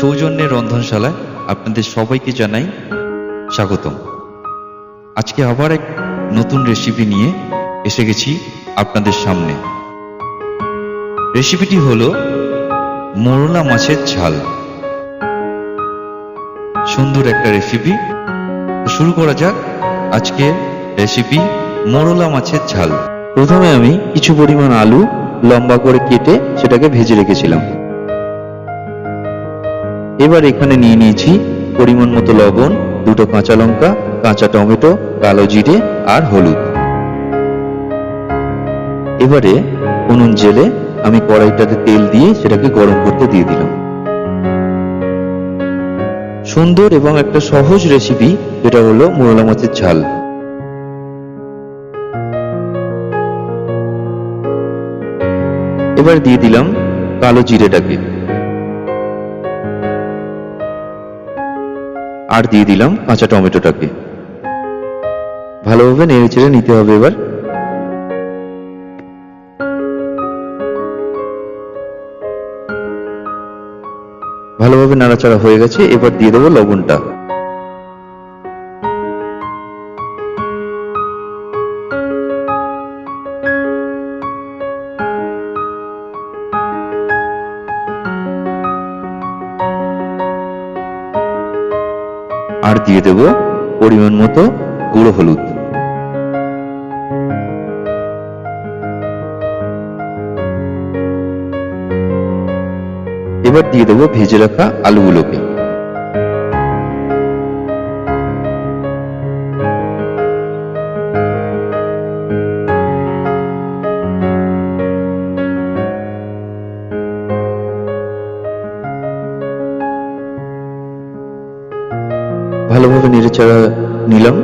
সৌজন্যের রন্ধনশালায় আপনাদের সবাইকে জানাই স্বাগতম। আজকে আবার এক নতুন রেসিপি নিয়ে এসে গেছি আপনাদের সামনে। রেসিপিটি হলো মোরলা মাছের ঝাল। সুন্দর একটা রেসিপি শুরু করা যাক আজকে রেসিপি মোরলা মাছের ঝাল। প্রথমে আমি কিছু পরিমাণ আলু লম্বা করে কেটে সেটাকে ভেজে রেখেছিলাম। এবার এখানে নিয়ে নিয়েছি পরিমাণ মতো লবণ, দুটো কাঁচা লঙ্কা, কাঁচা টমেটো, কালো জিরে আর হলুদ। এবারে উনুন জেলে আমি কড়াইটাতে তেল দিয়ে সেটাকে গরম করতে দিয়ে দিলাম। সুন্দর এবং একটা সহজ রেসিপি যেটা হলো মোরলা মাছের ঝাল। এবার দিয়ে দিলাম কালো জিরেটাকে। আর দিয়ে দিলাম কাঁচা টমেটোটাকে। ভালোভাবে নেড়ে চেড়ে নিতে হবে এবার। ভালোভাবে নাড়াচাড়া হয়ে গেছে, এবার দিয়ে দেবো লবণটা। আর দিয়ে দেব পরিমাণ মতো গুঁড়ো হলুদ। এবার দিয়ে দেবো ভেজে রাখা আলুগুলোকে। ভালোভাবে নেড়েচাড়া নিলাম।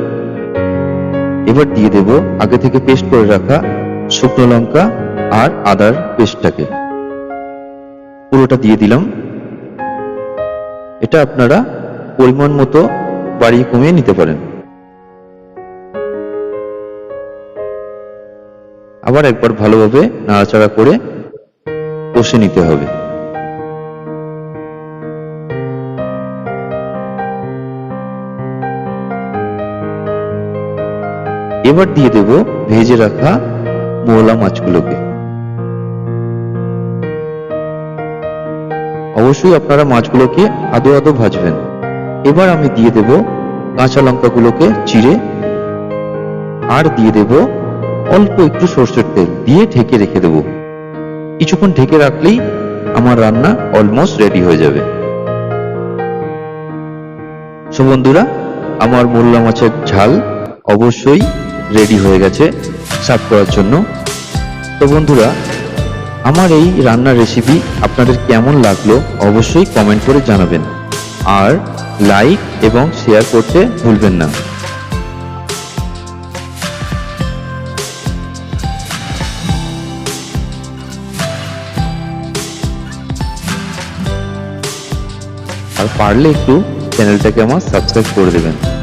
এবার দিয়ে দেব আগে থেকে পেস্ট করে রাখা শুকনো লঙ্কা আর আদার পেস্টটাকে। পুরোটা দিয়ে দিলাম। এটা আপনারা পরিমাণ মতো বাড়িয়ে কমিয়ে নিতে পারেন। আবার একবার ভালোভাবে নাড়াচাড়া করে কষে নিতে হবে। এবার দিয়ে দেব ভেজে রাখা মোলা মাছগুলোকে। অবশ্যই আপনারা মাছগুলোকে আদো আদো ভাজবেন। এবার আমি দিয়ে দেব কাঁচা লঙ্কাগুলোকে চিড়ে। আর দিয়ে দেব অল্প একটু সর্ষের তেল দিয়ে ঢেকে রেখে দেব। কিছুক্ষণ ঢেকে রাখলেই আমার রান্না অলমোস্ট রেডি হয়ে যাবে। সো বন্ধুরা, আমার মোল্লা মাছের ঝাল অবশ্যই রেডি হয়ে গেছে সার্ভ করার জন্য। তো বন্ধুরা, আমার এই রান্নার রেসিপি আপনাদের কেমন লাগল অবশ্যই কমেন্ট করে জানাবেন। আর লাইক এবং শেয়ার করতে ভুলবেন না। আর পারলে একটু চ্যানেলটাকে আমার সাবস্ক্রাইব করে দেবেন।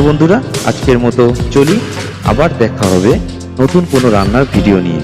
তো বন্ধুরা আজকের মতো চলি। আবার দেখা হবে নতুন কোনো রান্নার ভিডিও নিয়ে।